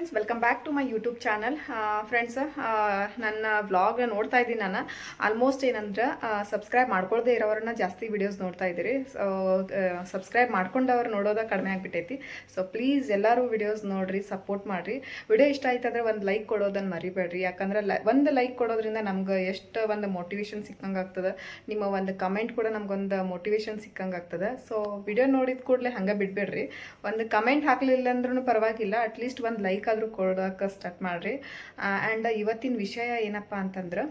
Friends welcome back to my YouTube channel friends ನನ್ನ vlog ನೋಡ್ತಾ ಇದ್ದೀನಿ ನಾನು. ಆಲ್ಮೋಸ್ಟ್ ಏನಂದ್ರೆ ಸಬ್ಸ್ಕ್ರೈಬ್ ಮಾಡ್ಕೊಳ್ದೇ ಇರೋರನ್ನ ಜಾಸ್ತಿ ವಿಡಿಯೋಸ್ ನೋಡ್ತಾ ಇದ್ದೀರಿ. ಸೊ ಸಬ್ಸ್ಕ್ರೈಬ್ ಮಾಡ್ಕೊಂಡವ್ರು ನೋಡೋದ ಕಡಿಮೆ ಆಗಿಬಿಟ್ಟೈತಿ. ಸೊ ಪ್ಲೀಸ್ ಎಲ್ಲರೂ ವಿಡಿಯೋಸ್ ನೋಡಿರಿ ಸಪೋರ್ಟ್ ಮಾಡಿರಿ. ವಿಡಿಯೋ ಇಷ್ಟ ಆಯ್ತಂದ್ರೆ ಒಂದು ಲೈಕ್ ಕೊಡೋದನ್ನು ಮರಿಬೇಡ್ರಿ. ಯಾಕಂದ್ರೆ ಲೈ, ಒಂದು ಲೈಕ್ ಕೊಡೋದ್ರಿಂದ ನಮ್ಗೆ ಎಷ್ಟು ಒಂದು ಮೋಟಿವೇಶನ್ ಸಿಕ್ಕಂಗೆ ಆಗ್ತದೆ. ನಿಮ್ಮ ಒಂದು ಕಮೆಂಟ್ ಕೂಡ ನಮ್ಗೊಂದು ಮೋಟಿವೇಶನ್ ಸಿಕ್ಕಂಗೆ ಆಗ್ತದೆ. ಸೊ ವಿಡಿಯೋ ನೋಡಿದ ಕೂಡಲೇ ಹಂಗೆ ಬಿಡಬೇಡ್ರಿ. ಒಂದು ಕಮೆಂಟ್ ಹಾಕಲಿಲ್ಲ ಅಂದ್ರೂ ಪರವಾಗಿಲ್ಲ ಅಟ್ಲೀಸ್ಟ್ ಒಂದು ಲೈಕ್ ಆದರೂ ಕೊಡೋಕೆ ಸ್ಟಾರ್ಟ್ ಮಾಡಿರಿ. ಆ್ಯಂಡ್ ಇವತ್ತಿನ ವಿಷಯ ಏನಪ್ಪ ಅಂತಂದ್ರೆ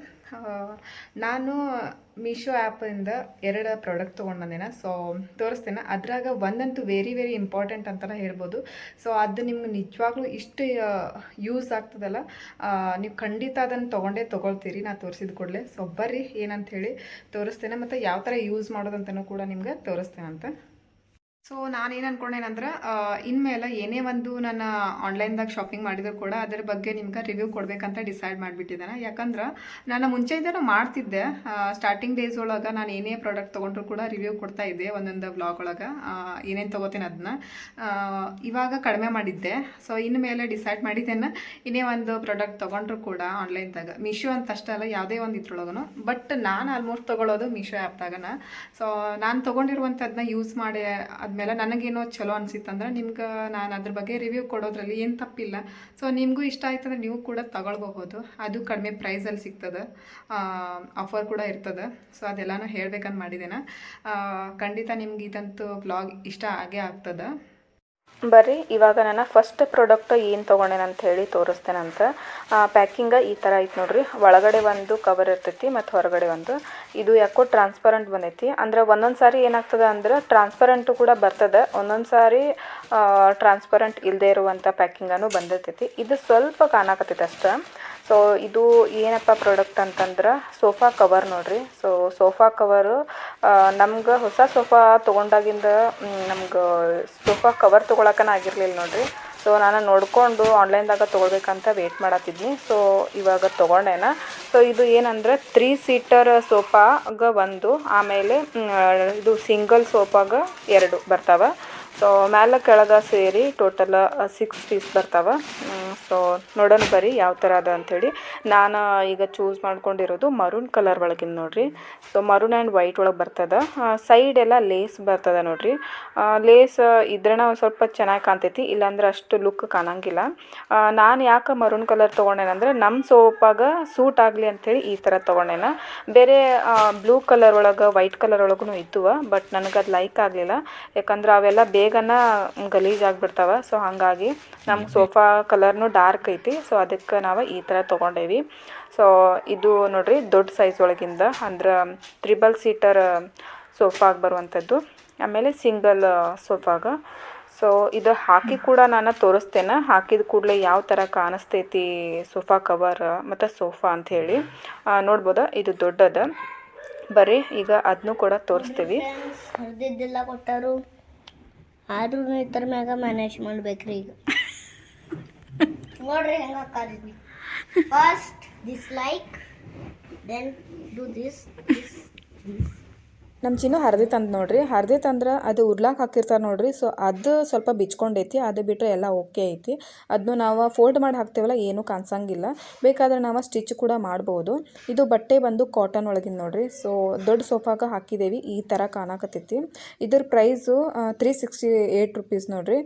ನಾನು ಮೀಶೋ ಆ್ಯಪಿಂದ ಎರಡು ಪ್ರಾಡಕ್ಟ್ ತೊಗೊಂಡು ಬಂದೇನೆ. ಸೊ ತೋರಿಸ್ತೇನೆ. ಅದ್ರಾಗ ಒಂದಂತೂ ವೆರಿ ವೆರಿ ಇಂಪಾರ್ಟೆಂಟ್ ಅಂತಲೇ ಹೇಳ್ಬೋದು. ಸೊ ಅದು ನಿಮ್ಗೆ ನಿಜವಾಗ್ಲೂ ಇಷ್ಟು ಯೂಸ್ ಆಗ್ತದಲ್ಲ ನೀವು ಖಂಡಿತ ಅದನ್ನು ತೊಗೊಂಡೇ ತೊಗೊಳ್ತೀರಿ. ನಾ ತೋರಿಸಿದ ಕೂಡಲೇ. ಸೊ ಬರ್ರಿ, ಏನಂತ ಹೇಳಿ ತೋರಿಸ್ತೇನೆ. ಮತ್ತು ಯಾವ ಥರ ಯೂಸ್ ಮಾಡೋದಂತನೂ ಕೂಡ ನಿಮ್ಗೆ ತೋರಿಸ್ತೇನೆ ಅಂತ ಸೊ ನಾನೇನು ಅನ್ಕೊಂಡೇನಂದ್ರೆ ಇನ್ಮೇಲೆ ಏನೇ ಒಂದು ನಾನು ಆನ್ಲೈನ್ದಾಗ ಶಾಪಿಂಗ್ ಮಾಡಿದ್ರು ಕೂಡ ಅದ್ರ ಬಗ್ಗೆ ನಿಮ್ಗೆ ರಿವ್ಯೂ ಕೊಡಬೇಕಂತ ಡಿಸೈಡ್ ಮಾಡಿಬಿಟ್ಟಿದ್ದಾನೆ. ಯಾಕಂದ್ರೆ ನಾನು ಮುಂಚೆಯಿಂದನೂ ಮಾಡ್ತಿದ್ದೆ. ಸ್ಟಾರ್ಟಿಂಗ್ ಡೇಸ್ ಒಳಗೆ ನಾನು ಏನೇ ಪ್ರಾಡಕ್ಟ್ ತೊಗೊಂಡ್ರು ಕೂಡ ರಿವ್ಯೂ ಕೊಡ್ತಾ ಇದ್ದೆ ಒಂದೊಂದು ಬ್ಲಾಗ್ ಒಳಗೆ. ಏನೇನು ತೊಗೋತೀನಿ ಅದನ್ನ ಇವಾಗ ಕಡಿಮೆ ಮಾಡಿದ್ದೆ. ಸೊ ಇನ್ಮೇಲೆ ಡಿಸೈಡ್ ಮಾಡಿದ್ದೇನೆ ಇನ್ನೇ ಒಂದು ಪ್ರಾಡಕ್ಟ್ ತೊಗೊಂಡ್ರು ಕೂಡ ಆನ್ಲೈನ್ದಾಗ ಮೀಶೋ ಅಂತ ಅಷ್ಟೇ ಅಲ್ಲ, ಯಾವುದೇ ಒಂದು ಇದ್ರೊಳಗೂ ಬಟ್ ನಾನು ಆಲ್ಮೋಸ್ಟ್ ತೊಗೊಳೋದು ಮೀಶೋ ಆ್ಯಪ್ದಾಗನ ಸೊ ನಾನು ತೊಗೊಂಡಿರುವಂಥದ್ದನ್ನ ಯೂಸ್ ಮಾಡಿ ಆದಮೇಲೆ ನನಗೇನೋ ಚಲೋ ಅನ್ಸಿತ್ತಂದ್ರೆ ನಿಮ್ಗೆ ನಾನು ಅದ್ರ ಬಗ್ಗೆ ರಿವ್ಯೂ ಕೊಡೋದ್ರಲ್ಲಿ ಏನು ತಪ್ಪಿಲ್ಲ. ಸೊ ನಿಮಗೂ ಇಷ್ಟ ಆಯ್ತಂದ್ರೆ ನೀವು ಕೂಡ ತಗೊಳ್ಬಹುದು. ಅದು ಕಡಿಮೆ ಪ್ರೈಸಲ್ಲಿ ಸಿಗ್ತದೆ. ಆಫರ್ ಕೂಡ ಇರ್ತದೆ. ಸೊ ಅದೆಲ್ಲನೂ ಹೇಳ್ಬೇಕಂತ ಮಾಡಿದ್ದೇನೆ ಖಂಡಿತ ನಿಮ್ಗೆ ಇದಂತೂ ಬ್ಲಾಗ್ ಇಷ್ಟ ಆಗೇ ಆಗ್ತದೆ. ಬರ್ರಿ ಇವಾಗ ನಾನು ಫಸ್ಟ್ ಪ್ರಾಡಕ್ಟ್ ಏನು ತೊಗೊಂಡೇನೆ ಅಂತ ಹೇಳಿ ತೋರಿಸ್ತೇನಂತ. ಪ್ಯಾಕಿಂಗ ಈ ಥರ ಐತೆ ನೋಡ್ರಿ. ಒಳಗಡೆ ಒಂದು ಕವರ್ ಇರ್ತೈತಿ ಮತ್ತು ಹೊರಗಡೆ ಒಂದು. ಇದು ಯಾಕೋ ಟ್ರಾನ್ಸ್ಪರೆಂಟ್ ಬಂದೈತಿ. ಅಂದ್ರೆ ಒಂದೊಂದು ಸಾರಿ ಏನಾಗ್ತದೆ ಅಂದ್ರೆ ಟ್ರಾನ್ಸ್ಪರೆಂಟು ಕೂಡ ಬರ್ತದೆ. ಒಂದೊಂದು ಸಾರಿ ಟ್ರಾನ್ಸ್ಪರೆಂಟ್ ಇಲ್ಲದೆ ಇರುವಂಥ ಪ್ಯಾಕಿಂಗನು ಬಂದಿರ್ತೈತಿ. ಇದು ಸ್ವಲ್ಪ ಕಾಣಕತ್ತೈತೆ ಅಷ್ಟೇ. ಸೊ ಇದು ಏನಪ್ಪ ಪ್ರಾಡಕ್ಟ್ ಅಂತಂದ್ರೆ ಸೋಫಾ ಕವರ್ ನೋಡಿರಿ. ಸೊ ಸೋಫಾ ಕವರು ನಮ್ಗೆ ಹೊಸ ಸೋಫಾ ತೊಗೊಂಡಾಗಿಂದ ನಮ್ಗೆ ಸೋಫಾ ಕವರ್ ತೊಗೊಳಕನ ಆಗಿರಲಿಲ್ಲ ನೋಡಿರಿ. ಸೊ ನಾನು ನೋಡಿಕೊಂಡು ಆನ್ಲೈನ್ದಾಗ ತೊಗೊಳ್ಬೇಕಂತ ವೇಟ್ ಮಾಡತ್ತಿದ್ನಿ ಸೊ ಇವಾಗ ತೊಗೊಂಡೇನ. ಸೊ ಇದು ಏನಂದ್ರೆ ತ್ರೀ ಸೀಟರ್ ಸೋಫಾಗ ಒಂದು, ಆಮೇಲೆ ಇದು ಸಿಂಗಲ್ ಸೋಫಾಗ ಎರಡು ಬರ್ತಾವೆ. ಸೊ ಮ್ಯಾಲ ಕೆಳಗೆ ಸೇರಿ ಟೋಟಲ್ ಸಿಕ್ಸ್ ಪೀಸ್ ಬರ್ತಾವ. ಸೊ ನೋಡೋಣ ಬರ್ರಿ ಯಾವ ಥರ ಅದ ಅಂಥೇಳಿ ನಾನು ಈಗ ಚೂಸ್ ಮಾಡ್ಕೊಂಡಿರೋದು ಮರೂನ್ ಕಲರ್ ಒಳಗಿಂದ ನೋಡ್ರಿ. ಸೊ ಮರೂನ್ ಆ್ಯಂಡ್ ವೈಟ್ ಒಳಗೆ ಬರ್ತದ. ಸೈಡ್ ಎಲ್ಲ ಲೇಸ್ ಬರ್ತದ ನೋಡ್ರಿ. ಲೇಸ್ ಇದ್ರೆ ಸ್ವಲ್ಪ ಚೆನ್ನಾಗಿ ಕಾಣ್ತೈತಿ, ಇಲ್ಲಾಂದ್ರೆ ಅಷ್ಟು ಲುಕ್ ಕಾಣಂಗಿಲ್ಲ. ನಾನು ಯಾಕೆ ಮರೂನ್ ಕಲರ್ ತೊಗೊಂಡೇನಂದ್ರೆ ನಮ್ಮ ಸೋಪಾಗ ಸೂಟ್ ಆಗಲಿ ಅಂಥೇಳಿ ಈ ಥರ ತೊಗೊಂಡೇನ. ಬೇರೆ ಬ್ಲೂ ಕಲರ್ ಒಳಗೆ ವೈಟ್ ಕಲರ್ ಒಳಗೂ ಇದ್ದುವ ಬಟ್ ನನಗೆ ಅದು ಲೈಕ್ ಆಗಲಿಲ್ಲ. ಯಾಕಂದ್ರೆ ಅವೆಲ್ಲ ಬೇಗನ ಗಲೀಜ್ ಆಗಿಬಿಡ್ತಾವ. ಸೊ ಹಾಗಾಗಿ ನಮ್ಗೆ ಸೋಫಾ ಕಲರ್ನು ಡಾರ್ಕ್ ಐತಿ. ಸೊ ಅದಕ್ಕೆ ನಾವು ಈ ಥರ ತೊಗೊಂಡೇವಿ. ಸೊ ಇದು ನೋಡಿರಿ ದೊಡ್ಡ ಸೈಜ್ ಒಳಗಿಂದ ಅಂದ್ರೆ ತ್ರಿಬಲ್ ಸೀಟರ್ ಸೋಫಾಗೆ ಬರುವಂಥದ್ದು ಆಮೇಲೆ ಸಿಂಗಲ್ ಸೋಫಾಗ ಸೊ ಇದು ಹಾಕಿ ಕೂಡ ನಾನು ತೋರಿಸ್ತೇನೆ. ಹಾಕಿದ ಕೂಡಲೇ ಯಾವ ಥರ ಕಾಣಿಸ್ತೈತಿ ಸೋಫಾ ಕವರ್ ಮತ್ತು ಸೋಫಾ ಅಂಥೇಳಿ ನೋಡ್ಬೋದು? ಇದು ದೊಡ್ಡದ. ಬರ್ರಿ ಈಗ ಅದನ್ನು ಕೂಡ ತೋರಿಸ್ತೀವಿ. ಆದ್ರೂ ಇದ್ರ ಮ್ಯಾಗ ಮ್ಯಾನೇಜ್ ಮಾಡ್ಬೇಕ್ರಿ ಈಗ ನೋಡ್ರಿ ಹೆಂಗ ಹಾಕಾರಿದ್ವಿ first this like then do this this this ನಮ್ಮ ಚಿನ್ನು ಹರ್ದಿತ್ತು ತಂದು ನೋಡ್ರಿ. ಹರಿದಿ ತಂದ್ರೆ ಅದು ಉರ್ಲಾಕ್ ಹಾಕಿರ್ತಾರೆ ನೋಡ್ರಿ. ಸೊ ಅದು ಸ್ವಲ್ಪ ಬಿಚ್ಕೊಂಡೈತಿ. ಅದು ಬಿಟ್ಟರೆ ಎಲ್ಲ ಓಕೆ ಐತಿ. ಅದನ್ನು ನಾವು ಫೋಲ್ಡ್ ಮಾಡಿ ಹಾಕ್ತೇವಲ್ಲ, ಏನೂ ಕಾಣಿಸಂಗಿಲ್ಲ. ಬೇಕಾದ್ರೆ ನಾವು ಸ್ಟಿಚ್ ಕೂಡ ಮಾಡ್ಬೋದು. ಇದು ಬಟ್ಟೆ ಬಂದು ಕಾಟನ್ ಒಳಗಿನ ನೋಡ್ರಿ. ಸೊ ದೊಡ್ಡ ಸೋಫಾಗ ಹಾಕಿದ್ದೇವೆ ಈ ಥರ ಕಾಣಕತ್ತೈತಿ. ಇದ್ರ price three sixty eight rupees ನೋಡ್ರಿ.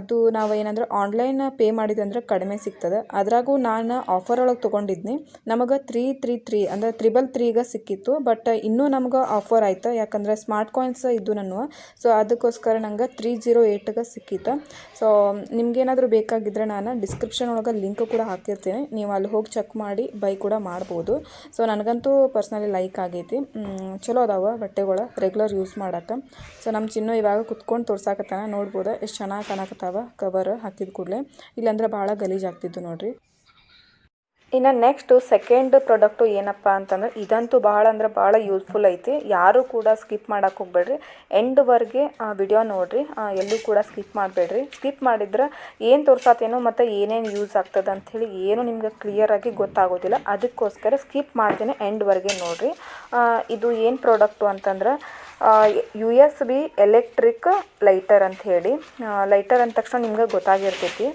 ಅದು ನಾವು ಏನಂದ್ರೆ ಆನ್ಲೈನ್ ಪೇ ಮಾಡಿದ್ರೆ ಅಂದ್ರೆ ಕಡಿಮೆ ಸಿಗ್ತದೆ. ಅದ್ರಾಗೂ ನಾನು ಆಫರ್ ಒಳಗೆ ತೊಗೊಂಡಿದ್ನಿ. ನಮಗೆ ತ್ರೀ ತ್ರೀ ತ್ರೀ ಅಂದರೆ ತ್ರಿಬಲ್ ತ್ರೀಗೆ ಸಿಕ್ಕಿತ್ತು. ಬಟ್ ಇನ್ನೂ ನಮ್ಗೆ ಆಫರ್ ಆಯ್ತು. ಯಾಕಂದ್ರೆ ಸ್ಮಾರ್ಟ್ ಕಾಯಿನ್ಸ್ ಇದ್ದು ನಾನು. ಸೊ ಅದಕ್ಕೋಸ್ಕರ ನಂಗೆ ತ್ರೀ ಜೀರೋ ಏಯ್ಟ್ಗೆ ಸಿಕ್ಕಿತ್ತು. ಸೊ ನಿಮ್ಗೇನಾದರೂ ಬೇಕಾಗಿದ್ದರೆ ನಾನು ಡಿಸ್ಕ್ರಿಪ್ಷನ್ ಒಳಗೆ ಲಿಂಕ್ ಕೂಡ ಹಾಕಿರ್ತೀನಿ. ನೀವು ಅಲ್ಲಿ ಹೋಗಿ ಚೆಕ್ ಮಾಡಿ ಬೈ ಕೂಡ ಮಾಡ್ಬೋದು. ಸೊ ನನಗಂತೂ ಪರ್ಸ್ನಲಿ ಲೈಕ್ ಆಗೈತಿ. ಚಲೋ ಅದಾವ ಬಟ್ಟೆಗಳು ರೆಗ್ಯುಲರ್ ಯೂಸ್ ಮಾಡಕ್ಕೆ ಸೊ ನಮ್ಮ ಚಿನ್ನ ಇವಾಗ ಕುತ್ಕೊಂಡು ತೋರ್ಸಾಕತ್ತಾನ. ನೋಡ್ಬೋದು, ಎಷ್ಟು ಚೆನ್ನಾಗಿ ಕಾಣಕತ್ತಾವ ಕವರ್ ಹಾಕಿದ ಕೂಡಲೇ. ಇಲ್ಲಾಂದ್ರೆ ಭಾಳ ಗಲೀಜಾಗ್ತಿದ್ದು ನೋಡ್ರಿ. ಇನ್ನು ನೆಕ್ಸ್ಟು ಸೆಕೆಂಡ್ ಪ್ರಾಡಕ್ಟು ಏನಪ್ಪ ಅಂತಂದ್ರೆ ಇದಂತೂ ಭಾಳ ಅಂದ್ರೆ ಭಾಳ ಯೂಸ್ಫುಲ್ ಐತಿ. ಯಾರು ಕೂಡ ಸ್ಕಿಪ್ ಮಾಡೋಕೆ ಹೋಗ್ಬೇಡ್ರಿ. ಎಂಡ್ವರೆಗೆ ವಿಡಿಯೋ ನೋಡಿರಿ. ಎಲ್ಲೂ ಕೂಡ ಸ್ಕಿಪ್ ಮಾಡಬೇಡ್ರಿ. ಸ್ಕಿಪ್ ಮಾಡಿದ್ರೆ ಏನು ತೋರ್ಸಾತೇನೋ ಮತ್ತು ಏನೇನು ಯೂಸ್ ಆಗ್ತದೆ ಅಂಥೇಳಿ ಏನು ನಿಮ್ಗೆ ಕ್ಲಿಯರಾಗಿ ಗೊತ್ತಾಗೋದಿಲ್ಲ. ಅದಕ್ಕೋಸ್ಕರ ಸ್ಕಿಪ್ ಮಾಡ್ತೀನಿ ಎಂಡ್ವರೆಗೆ ನೋಡಿರಿ. ಇದು ಏನು ಪ್ರಾಡಕ್ಟು ಅಂತಂದ್ರೆ U S B electric lighter ಅಂತ ಹೇಳಿ. ಲೈಟರ್ ಅಂದ ತಕ್ಷಣ ನಿಮ್ಗೆ ಗೊತ್ತಾಗಿರ್ತೈತಿ.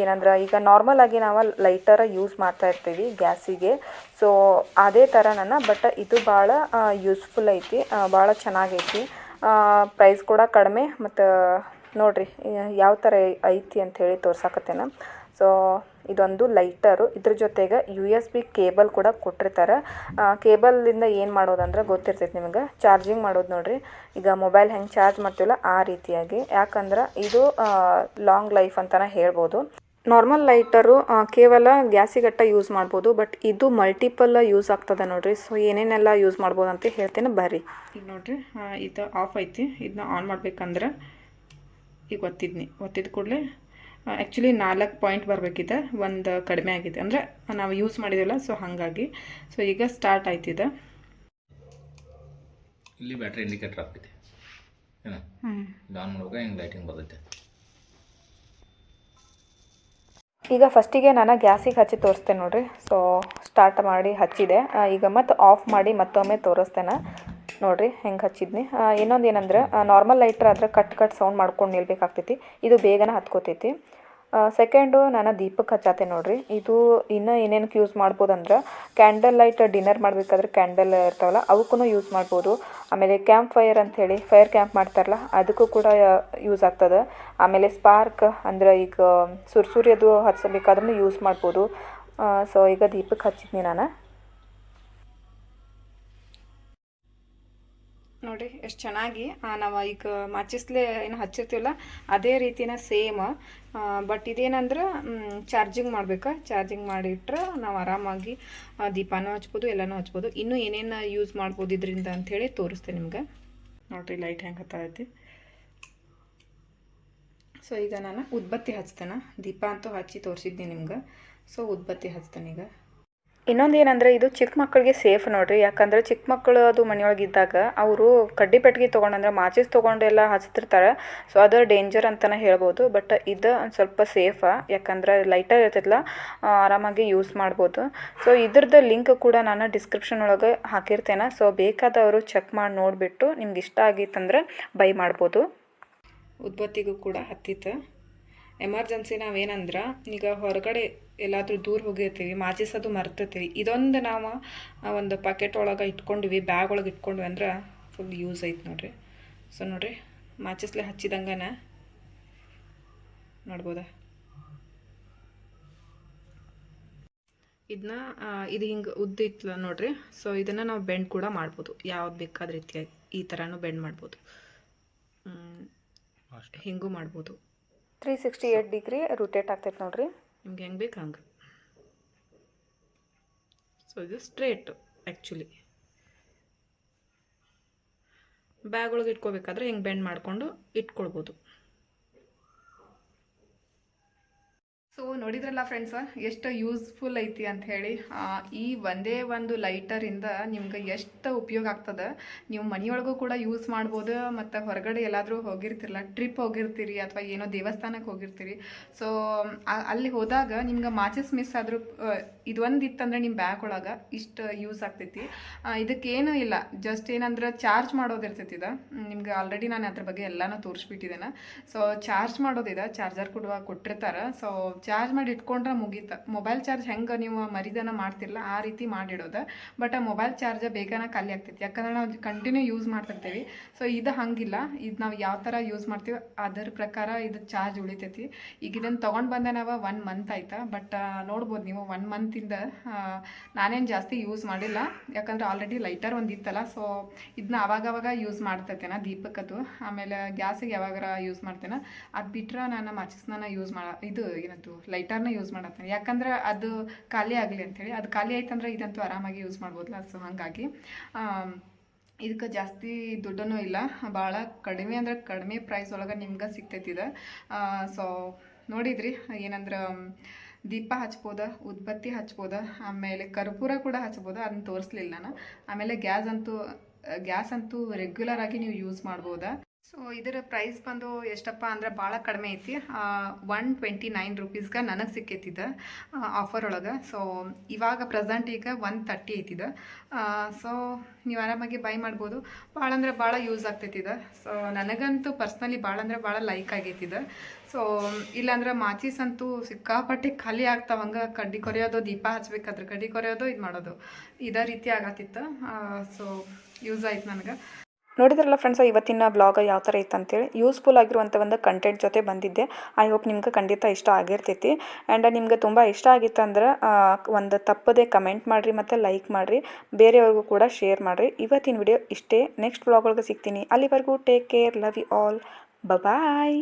ಏನಂದ್ರೆ ಈಗ ನಾರ್ಮಲ್ ಆಗಿ ನಾವು ಲೈಟರ ಯೂಸ್ ಮಾಡ್ತಾ ಇರ್ತೀವಿ ಗ್ಯಾಸಿಗೆ. ಸೊ ಅದೇ ಥರ ನನ್ನ ಬಟ್ ಇದು ಭಾಳ ಯೂಸ್ಫುಲ್ ಐತಿ. ಭಾಳ ಚೆನ್ನಾಗೈತಿ. ಪ್ರೈಸ್ ಕೂಡ ಕಡಿಮೆ, ಮತ್ತು ನೋಡಿರಿ, ಯಾವ ಥರ ಐತಿ ಅಂತ ಹೇಳಿ ತೋರ್ಸಾಕತ್ತೇನೆ. ಸೊ ಇದೊಂದು ಲೈಟರು. ಇದ್ರ ಜೊತೆಗೆ ಯು ಎಸ್ ಬಿ ಕೇಬಲ್ ಕೂಡ ಕೊಟ್ಟಿರ್ತಾರೆ. ಕೇಬಲ್ಲಿಂದ ಏನು ಮಾಡೋದಂದ್ರೆ ಗೊತ್ತಿರ್ತೈತೆ ನಿಮಗೆ? ಚಾರ್ಜಿಂಗ್ ಮಾಡೋದು ನೋಡ್ರಿ. ಈಗ ಮೊಬೈಲ್ ಹೆಂಗೆ ಚಾರ್ಜ್ ಮಾಡ್ತೀವಲ್ಲ ಆ ರೀತಿಯಾಗಿ. ಯಾಕಂದ್ರೆ ಇದು ಲಾಂಗ್ ಲೈಫ್ ಅಂತಲೇ ಹೇಳ್ಬೋದು. ನಾರ್ಮಲ್ ಲೈಟರು ಕೇವಲ ಗ್ಯಾಸಿಗಟ್ಟ ಯೂಸ್ ಮಾಡ್ಬೋದು, ಬಟ್ ಇದು ಮಲ್ಟಿಪಲ್ ಯೂಸ್ ಆಗ್ತದೆ ನೋಡ್ರಿ. ಸೊ ಏನೇನೆಲ್ಲ ಯೂಸ್ ಮಾಡ್ಬೋದು ಅಂತ ಹೇಳ್ತೇನೆ ಬರ್ರಿ. ಈಗ ನೋಡ್ರಿ ಇದು ಆಫ್ ಐತಿ. ಇದನ್ನ ಆನ್ ಮಾಡ್ಬೇಕಂದ್ರೆ ಈಗ ಒತ್ತಿದ್ನಿ. ಒತ್ತಿದ ಕೂಡಲೇ ಆ್ಯಕ್ಚುಲಿ ನಾಲ್ಕು ಪಾಯಿಂಟ್ ಬರಬೇಕಿದೆ. ಒಂದು ಕಡಿಮೆ ಆಗಿದೆ. ಅಂದರೆ ನಾವು ಯೂಸ್ ಮಾಡಿದಿಲ್ಲ ಸೊ ಹಾಗಾಗಿ. ಸೊ ಈಗ ಸ್ಟಾರ್ಟ್ ಆಯ್ತಿದೆ. ಇಲ್ಲಿ ಬ್ಯಾಟ್ರಿ ಇಂಡಿಕೇಟರ್ ಆಗ್ತಿದೆ ಏನು? ಇದು ಆನ್ ಮಾಡುವಾಗ ಹಿಂಗೆ ಲೈಟಿಂಗ್ ಬರ್ತೈತೆ. ಈಗ ಫಸ್ಟಿಗೆ ನಾನು ಗ್ಯಾಸಿಗೆ ಹಚ್ಚಿ ತೋರಿಸ್ತೇನೆ ನೋಡ್ರಿ. ಸೊ ಸ್ಟಾರ್ಟ್ ಮಾಡಿ ಹಚ್ಚಿದೆ. ಈಗ ಮತ್ತೆ ಆಫ್ ಮಾಡಿ ಮತ್ತೊಮ್ಮೆ ತೋರಿಸ್ತೇನೆ. ನೋಡ್ರಿ ಹೆಂಗೆ ಹಚ್ಚಿದ್ನಿ. ಇನ್ನೊಂದು ಏನಂದ್ರೆ ನಾರ್ಮಲ್ ಲೈಟ್ರ್ ಆದರೆ ಕಟ್ ಕಟ್ ಸೌಂಡ್ ಮಾಡ್ಕೊಂಡು ನಿಲ್ಬೇಕಾಗ್ತೈತಿ. ಇದು ಬೇಗನೆ ಹತ್ಕೋತೈತಿ. ಸೆಕೆಂಡು ನಾನು ದೀಪಕ್ಕೆ ಹಚ್ಚಾತೆ ನೋಡ್ರಿ. ಇದು ಇನ್ನು ಏನೇನಕ್ಕೆ ಯೂಸ್ ಮಾಡ್ಬೋದಂದ್ರೆ ಕ್ಯಾಂಡಲ್ ಲೈಟ್ ಡಿನ್ನರ್ ಮಾಡಬೇಕಾದ್ರೆ ಕ್ಯಾಂಡಲ್ ಇರ್ತಾವಲ್ಲ ಅವಕ್ಕೂ ಯೂಸ್ ಮಾಡ್ಬೋದು. ಆಮೇಲೆ ಕ್ಯಾಂಪ್ ಫೈರ್ ಅಂಥೇಳಿ ಫೈರ್ ಕ್ಯಾಂಪ್ ಮಾಡ್ತಾರಲ್ಲ, ಅದಕ್ಕೂ ಕೂಡ ಯೂಸ್ ಆಗ್ತದೆ. ಆಮೇಲೆ ಸ್ಪಾರ್ಕ್ ಅಂದ್ರೆ ಈಗ ಸುರ್ಸುರಿಯದು ಹಚ್ಚಬೇಕಾದ್ರೂ ಯೂಸ್ ಮಾಡ್ಬೋದು. ಸೊ ಈಗ ದೀಪಕ್ಕೆ ಹಚ್ಚಿದ್ನಿ ನಾನು. ನೋಡಿ ಎಷ್ಟು ಚೆನ್ನಾಗಿ ನಾವು ಈಗ ಮಾಚಿಸ್ಲೆ ಏನು ಹಚ್ಚಿರ್ತೀವಲ್ಲ, ಅದೇ ರೀತಿನ ಸೇಮ್. ಬಟ್ ಇದೇನಂದ್ರೆ ಚಾರ್ಜಿಂಗ್ ಮಾಡ್ಬೇಕಾ? ಚಾರ್ಜಿಂಗ್ ಮಾಡಿಟ್ರೆ ನಾವು ಆರಾಮಾಗಿ ದೀಪನೂ ಹಚ್ಬೋದು, ಎಲ್ಲನೂ ಹಚ್ಬೋದು. ಇನ್ನೂ ಏನೇನು ಯೂಸ್ ಮಾಡ್ಬೋದು ಇದರಿಂದ ಅಂಥೇಳಿ ತೋರಿಸ್ತೇನೆ ನಿಮ್ಗೆ. ನೋಡಿರಿ ಲೈಟ್ ಹೆಂಗೆ ಹತ್ತೈತಿ ಸೊ ಈಗ ನಾನು ಉದ್ಬತ್ತಿ ಹಚ್ತೇನೆ. ದೀಪ ಅಂತೂ ಹಚ್ಚಿ ತೋರಿಸಿದ್ದೀನಿ ನಿಮ್ಗೆ. ಸೊ ಉದ್ಬತ್ತಿ ಹಚ್ತೇನೆ ಈಗ. ಇನ್ನೊಂದು ಏನಂದ್ರೆ ಇದು ಚಿಕ್ಕ ಮಕ್ಕಳಿಗೆ ಸೇಫ್ ನೋಡ್ರಿ. ಯಾಕಂದ್ರೆ ಚಿಕ್ಕ ಮಕ್ಕಳು ಅದು ಮನೆಯೊಳಗೆ ಇದ್ದಾಗ ಅವರು ಕಡ್ಡಿ ಪೆಟ್ಟಿಗೆ ತೊಗೊಂಡಂದ್ರೆ ಮಾಚಿಸ್ ತೊಗೊಂಡೆಲ್ಲ ಹಚ್ತಿರ್ತಾರೆ. ಸೊ ಅದು ಡೇಂಜರ್ ಅಂತಲೇ ಹೇಳ್ಬೋದು. ಬಟ್ ಇದು ಒಂದು ಸ್ವಲ್ಪ ಸೇಫಾ ಯಾಕಂದ್ರೆ ಲೈಟರ್ ಇರ್ತೈತಲ್ಲ ಆರಾಮಾಗಿ ಯೂಸ್ ಮಾಡ್ಬೋದು. ಸೊ ಇದ್ರದ್ದು ಲಿಂಕ್ ಕೂಡ ನಾನು ಡಿಸ್ಕ್ರಿಪ್ಷನ್ ಒಳಗೆ ಹಾಕಿರ್ತೇನೆ. ಸೊ ಬೇಕಾದವರು ಚೆಕ್ ಮಾಡಿ ನೋಡಿಬಿಟ್ಟು ನಿಮ್ಗೆ ಇಷ್ಟ ಆಗಿತ್ತಂದ್ರೆ ಬೈ ಮಾಡ್ಬೋದು. ಉದ್ಬತ್ತಿಗೂ ಕೂಡ ಹತ್ತಿತ್ತು. ಎಮರ್ಜೆನ್ಸಿ ನಾವೇನಂದ್ರೆ ಈಗ ಹೊರಗಡೆ ಎಲ್ಲಾದರೂ ದೂರ ಹೋಗಿರ್ತೀವಿ ಮಾಚಿಸೋದು ಮರ್ತಿರ್ತೀವಿ ಇದೊಂದು ನಾವು ಒಂದು ಪಾಕೆಟ್ ಒಳಗೆ ಇಟ್ಕೊಂಡ್ವಿ ಬ್ಯಾಗ್ ಒಳಗೆ ಇಟ್ಕೊಂಡ್ವಿ ಅಂದ್ರೆ ಫುಲ್ ಯೂಸ್ ಐತೆ ನೋಡ್ರಿ. ಸೊ ನೋಡ್ರಿ ಮಾಚಿಸ್ಲೆ ಹಚ್ಚಿದಂಗನ ನೋಡ್ಬೋದಾ? ಇದನ್ನ ಇದು ಹಿಂಗೆ ಉದ್ದ ಇತ್ತಲ್ಲ ನೋಡ್ರಿ. ಸೊ ಇದನ್ನು ನಾವು ಬೆಂಡ್ ಕೂಡ ಮಾಡ್ಬೋದು. ಯಾವ್ದು ಬೇಕಾದ ರೀತಿಯಾಗಿ ಈ ಥರನೂ ಬೆಂಡ್ ಮಾಡ್ಬೋದು. ಹಿಂಗೂ ಮಾಡ್ಬೋದು. Three sixty eight degree rotate ಆಗ್ತೈತೆ ನೋಡ್ರಿ. ನಿಮ್ಗೆ ಹೆಂಗೆ ಬೇಕು ಹಂಗೆ. ಸೊ ಇದು ಸ್ಟ್ರೇಟ್ ಆ್ಯಕ್ಚುಲಿ ಬ್ಯಾಗ್ ಒಳಗೆ ಇಟ್ಕೋಬೇಕಾದ್ರೆ ಹಿಂಗೆ ಬೆಂಡ್ ಮಾಡಿಕೊಂಡು ಇಟ್ಕೊಳ್ಬೋದು. ಸೊ ನೋಡಿದ್ರಲ್ಲ ಫ್ರೆಂಡ್ಸ್ ಎಷ್ಟು ಯೂಸ್ಫುಲ್ ಐತಿ ಅಂತ ಹೇಳಿ ಈ ಒಂದೇ ಒಂದು ಲೈಟರಿಂದ ನಿಮ್ಗೆ ಎಷ್ಟು ಉಪಯೋಗ ಆಗ್ತದೆ? ನೀವು ಮನೆಯೊಳಗೂ ಕೂಡ ಯೂಸ್ ಮಾಡ್ಬೋದು, ಮತ್ತು ಹೊರಗಡೆ ಎಲ್ಲಾದರೂ ಹೋಗಿರ್ತಿರಲ್ಲ ಟ್ರಿಪ್ ಹೋಗಿರ್ತೀರಿ, ಅಥವಾ ಏನೋ ದೇವಸ್ಥಾನಕ್ಕೆ ಹೋಗಿರ್ತೀರಿ. ಸೊ ಅಲ್ಲಿ ಹೋದಾಗ ನಿಮ್ಗೆ ಮಾಚಿಸ್ ಮಿಸ್ ಆದರೂ ಇದೊಂದು ಇತ್ತಂದ್ರೆ ನಿಮ್ಮ ಬ್ಯಾಗ್ ಒಳಗೆ ಇಷ್ಟು ಯೂಸ್ ಆಗ್ತೈತಿ. ಇದಕ್ಕೇನು ಇಲ್ಲ ಜಸ್ಟ್ ಏನಂದ್ರೆ ಚಾರ್ಜ್ ಮಾಡೋದಿರ್ತೈತಿ ಇದು. ನಿಮ್ಗೆ ಆಲ್ರೆಡಿ ನಾನು ಅದ್ರ ಬಗ್ಗೆ ಎಲ್ಲನೂ ತೋರಿಸ್ಬಿಟ್ಟಿದ್ದೇನೆ. ಸೊ ಚಾರ್ಜ್ ಮಾಡೋದಿದೆ ಚಾರ್ಜರ್ ಕೊಡುವ ಕೊಟ್ಟಿರ್ತಾರೆ. ಸೊ ಚಾರ್ಜ್ ಮಾಡಿ ಇಟ್ಕೊಂಡ್ರೆ ಮುಗೀತ. ಮೊಬೈಲ್ ಚಾರ್ಜ್ ಹೆಂಗೆ ನೀವು ಮರಿದನ ಮಾಡ್ತಿರಲ್ಲ ಆ ರೀತಿ ಮಾಡಿಡೋದು. ಬಟ್ ಮೊಬೈಲ್ ಚಾರ್ಜ ಬೇಗನ ಖಾಲಿ ಆಗ್ತೈತಿ. ಯಾಕಂದ್ರೆ ನಾವು ಕಂಟಿನ್ಯೂ ಯೂಸ್ ಮಾಡ್ತಿರ್ತೀವಿ. ಸೊ ಇದು ಹಂಗಿಲ್ಲ. ಇದು ನಾವು ಯಾವ ಥರ ಯೂಸ್ ಮಾಡ್ತೀವಿ ಅದರ ಪ್ರಕಾರ ಇದು ಚಾರ್ಜ್ ಉಳಿತೈತಿ. ಈಗ ಇದನ್ನು ತೊಗೊಂಡು ಬಂದೆ ನಾವು ಒನ್ ಮಂತ್ ಆಯ್ತಾ. ಬಟ್ ನೋಡ್ಬೋದು ನೀವು ಒನ್ ಮಂತಿಂದ ನಾನೇನು ಜಾಸ್ತಿ ಯೂಸ್ ಮಾಡಿಲ್ಲ. ಯಾಕಂದ್ರೆ ಆಲ್ರೆಡಿ ಲೈಟರ್ ಒಂದು ಇತ್ತಲ್ಲ. ಸೊ ಇದನ್ನ ಅವಾಗವಾಗ ಯೂಸ್ ಮಾಡ್ತಿರ್ತೇನೆ ದೀಪಕ್ಕದು. ಆಮೇಲೆ ಗ್ಯಾಸಿಗೆ ಯಾವಾಗಾರ ಯೂಸ್ ಮಾಡ್ತೇನೆ. ಅದು ಬಿಟ್ರೆ ನಾನು ಮಾಚಿಸ್ನ ಯೂಸ್ ಮಾಡ ಇದು ಏನದು? ಲೈಟರ್ನ ಯೂಸ್ ಮಾಡತ್ತೇನೆ. ಯಾಕಂದ್ರೆ ಅದು ಖಾಲಿ ಆಗಲಿ ಅಂಥೇಳಿ ಅದು ಖಾಲಿ ಆಯ್ತಂದ್ರೆ ಇದಂತೂ ಆರಾಮಾಗಿ ಯೂಸ್ ಮಾಡ್ಬೋದಲ್ಲ ಸೊ ಹಾಗಾಗಿ. ಇದಕ್ಕೆ ಜಾಸ್ತಿ ದುಡ್ಡೂ ಇಲ್ಲ. ಭಾಳ ಕಡಿಮೆ ಅಂದ್ರೆ ಕಡಿಮೆ ಪ್ರೈಸ್ ಒಳಗೆ ನಿಮ್ಗೆ ಸಿಗ್ತೈತಿದೆ ಸೊ ನೋಡಿದ್ರಿ, ಏನಂದ್ರೆ ದೀಪ ಹಚ್ಬೋದ, ಉದ್ಬತ್ತಿ ಹಚ್ಬೋದ, ಆಮೇಲೆ ಕರ್ಪೂರ ಕೂಡ ಹಚ್ಬೋದು, ಅದನ್ನ ತೋರಿಸ್ಲಿಲ್ಲ ನಾನು. ಆಮೇಲೆ ಗ್ಯಾಸ್ ಅಂತೂ ಗ್ಯಾಸ್ ಅಂತೂ ರೆಗ್ಯುಲರ್ ಆಗಿ ನೀವು ಯೂಸ್ ಮಾಡ್ಬೋದಾ. ಸೊ ಇದರ ಪ್ರೈಸ್ ಬಂದು ಎಷ್ಟಪ್ಪ ಅಂದ್ರೆ ಭಾಳ ಕಡಿಮೆ ಐತಿ. ಒನ್ ಟ್ವೆಂಟಿ ನೈನ್ ರುಪೀಸ್ಗೆ ನನಗೆ ಸಿಕ್ಕೈತಿದ ಆಫರ್ ಒಳಗೆ. ಸೊ ಇವಾಗ ಪ್ರೆಸೆಂಟ್ ಈಗ ಒನ್ ತರ್ಟಿ ಐತಿದ. ಸೊ ನೀವು ಆರಾಮಾಗಿ ಬೈ ಮಾಡ್ಬೋದು. ಭಾಳ ಅಂದ್ರೆ ಭಾಳ ಯೂಸ್ ಆಗ್ತೈತಿದೆ. ಸೊ ನನಗಂತೂ ಪರ್ಸ್ನಲಿ ಭಾಳ ಅಂದ್ರೆ ಭಾಳ ಲೈಕ್ ಆಗೈತಿದೆ. ಸೊ ಇಲ್ಲಾಂದ್ರೆ ಮಾಚೀಸ್ ಅಂತೂ ಸಿಕ್ಕಾಪಟ್ಟೆ ಖಾಲಿ ಆಗ್ತಾವ ಹಂಗೆ ಕಡ್ಡಿ ಕೊರೆಯೋದು, ದೀಪ ಹಚ್ಬೇಕಾದ್ರೆ ಕಡ್ಡಿ ಕೊರೆಯೋದು, ಇದು ಮಾಡೋದು. ಇದೇ ರೀತಿ ಆಗತ್ತಿತ್ತು. ಸೊ ಯೂಸ್ ಆಯ್ತು ನನಗೆ. ನೋಡಿದ್ರಲ್ಲ ಫ್ರೆಂಡ್ಸ್ ಇವತ್ತಿನ ಬ್ಲಾಗ್ ಯಾವ ಥರ ಇತ್ತು ಅಂತೇಳಿ? ಯೂಸ್ಫುಲ್ ಆಗಿರುವಂಥ ಒಂದು ಕಂಟೆಂಟ್ ಜೊತೆ ಬಂದಿದ್ದೆ. ಐ ಹೋಪ್ ನಿಮ್ಗೆ ಖಂಡಿತ ಇಷ್ಟ ಆಗಿರ್ತೈತಿ. ಆ್ಯಂಡ್ ನಿಮ್ಗೆ ತುಂಬ ಇಷ್ಟ ಆಗಿತ್ತು ಅಂದ್ರೆ ಒಂದು ತಪ್ಪದೆ ಕಮೆಂಟ್ ಮಾಡಿರಿ ಮತ್ತು ಲೈಕ್ ಮಾಡಿರಿ. ಬೇರೆಯವ್ರಿಗೂ ಕೂಡ ಶೇರ್ ಮಾಡಿರಿ. ಇವತ್ತಿನ ವಿಡಿಯೋ ಇಷ್ಟೇ. ನೆಕ್ಸ್ಟ್ ಬ್ಲಾಗ್ ಒಳಗೆ ಸಿಗ್ತೀನಿ. ಅಲ್ಲಿವರೆಗೂ take care love you all bye